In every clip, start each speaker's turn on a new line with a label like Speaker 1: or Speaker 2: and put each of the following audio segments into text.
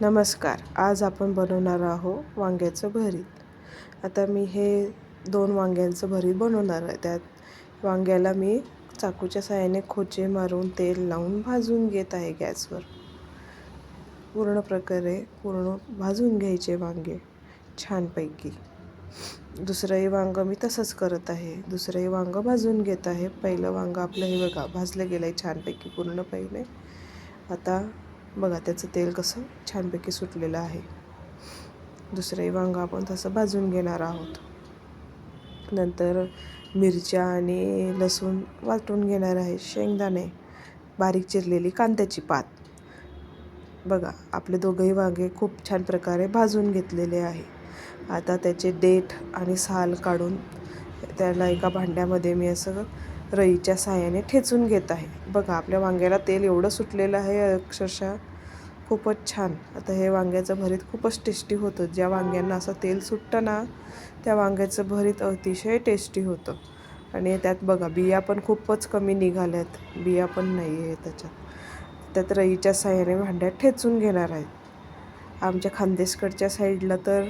Speaker 1: नमस्कार. आज आपण बनवणार आहोत वांग्याचं भरीत. आता मी हे दोन वांग्यांचं भरीत बनवणार आहे. त्यात वांग्याला मी चाकूच्या साहाय्याने खोचे मारून तेल लावून भाजून घेत आहे गॅसवर. पूर्ण प्रकारे पूर्ण भाजून घ्यायचे वांगे छानपैकी. दुसरंही वांगं मी तसंच करत आहे. दुसरंही वांगं भाजून घेत आहे. पहिलं वांगं आपलं हे बघा भाजलं गेलं आहे छानपैकी पूर्ण पहिले. आता बघा त्याचं तेल कसं छानपैकी सुटलेलं आहे. दुसरंही वांगं आपण तसं भाजून घेणार आहोत. नंतर मिरच्या आणि लसूण वाटून घेणार आहे शेंगदाणे बारीक चिरलेली कांद्याची पात. बघा आपले दोघंही वांगे खूप छान प्रकारे भाजून घेतलेले आहे. आता त्याचे देठ आणि साल काढून त्याला एका भांड्यामध्ये मी असं रईच्या साह्याने ठेचून घेत आहे. बघा आपल्या वांग्याला तेल एवढं सुटलेलं आहे अक्षरशः खूपच छान. आता हे वांग्याचं भरीत खूपच टेस्टी होतं. ज्या वांग्यांना असं तेल सुटतं ना त्या वांग्याचं भरीत अतिशय टेस्टी होतं. आणि त्यात बघा बिया पण खूपच कमी निघाल्यात. बिया पण नाही आहे त्याच्यात. त्यात रईच्या साह्याने भांड्यात ठेचून घेणार आहेत. आमच्या खानदेशकडच्या साईडला तर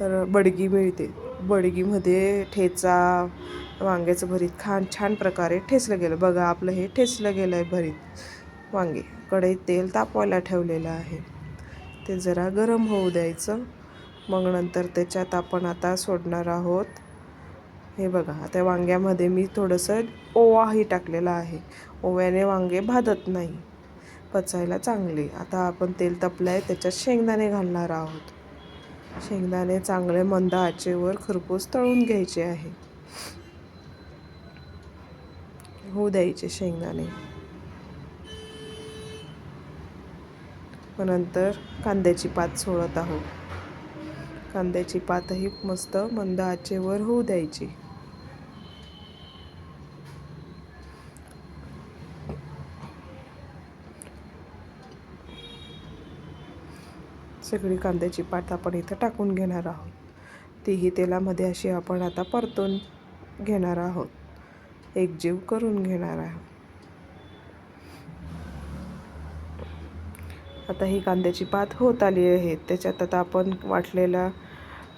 Speaker 1: तर बडगी मिळते. बडगीमध्ये ठेचा वांग्याचं भरीत खान छान प्रकारे ठेचलं गेलं. बघा आपलं हे ठेचलं गेलं आहे भरीत वांगे. कढईत तेल तापवायला ठेवलेलं आहे. ते जरा गरम होऊ द्यायचं. मग नंतर त्याच्यात आपण आता सोडणार आहोत. हे बघा त्या वांग्यामध्ये मी थोडंसं ओवाही टाकलेला आहे. ओव्याने वांगे भाजत नाही. पचायला चांगले. आता आपण तेल तपलं आहे त्याच्यात शेंगदाणे घालणार आहोत. शेंगदाणे चांगले मंद आचेवर खरपूस तळून घ्यायचे आहे. होऊ द्यायचे शेंगदाणे. मग नंतर कांद्याची पात सोडत आहोत. कांद्याची पातही मस्त मंद आचेवर होऊ द्यायची. सगळी कांद्याची पात आपण इथं टाकून घेणार आहोत. तीही तेलामध्ये अशी आपण आता परतून घेणार आहोत. एकजीव करून घेणार आहोत आता ही कांद्याची पात होत आली आहे. त्याच्यात आता आपण वाटलेला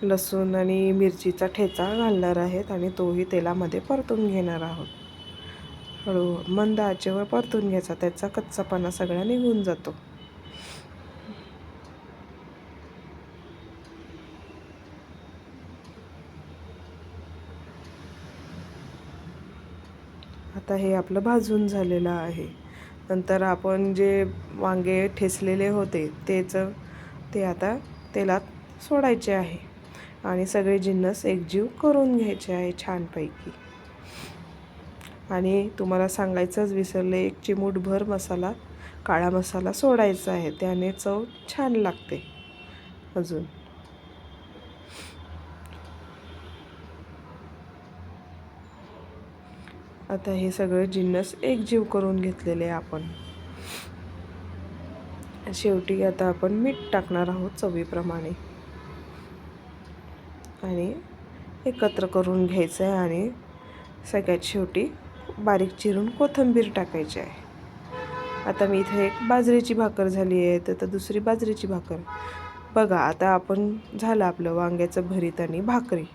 Speaker 1: लसूण आणि मिरचीचा ठेचा घालणार आहेत आणि तोही तेलामध्ये परतून घेणार आहोत. हळू मंद आचेवर परतून घ्यायचा. त्याचा कच्चापणा सगळा निघून जातो. आता हे आपलं भाजून झालेलं आहे. नंतर आपण जे वांगे ठेचलेले होते तेच ते आता तेलात सोडायचे आहे. आणि सगळे जिन्नस एकजीव करून घ्यायचे आहे छानपैकी. आणि तुम्हाला सांगायचंच विसरले एक चिमूटभर मसाला काळा मसाला सोडायचा आहे. त्याने चव छान लागते. अजून. आता हे सगळं जिन्नस एकजीव करून घेतलेले आपण. शेवटी आता आपण मीठ टाकणार आहोत चवीप्रमाणे. आणि एकत्र करून घ्यायचं आहे आणि सगळ्यात शेवटी बारीक चिरून कोथिंबीर टाकायची आहे. आता मी इथे एक बाजरीची भाकर झाली आहे तर दुसरी बाजरीची भाकर. बघा आता आपण झालं आपलं वांग्याचं भरीत आणि भाकरी.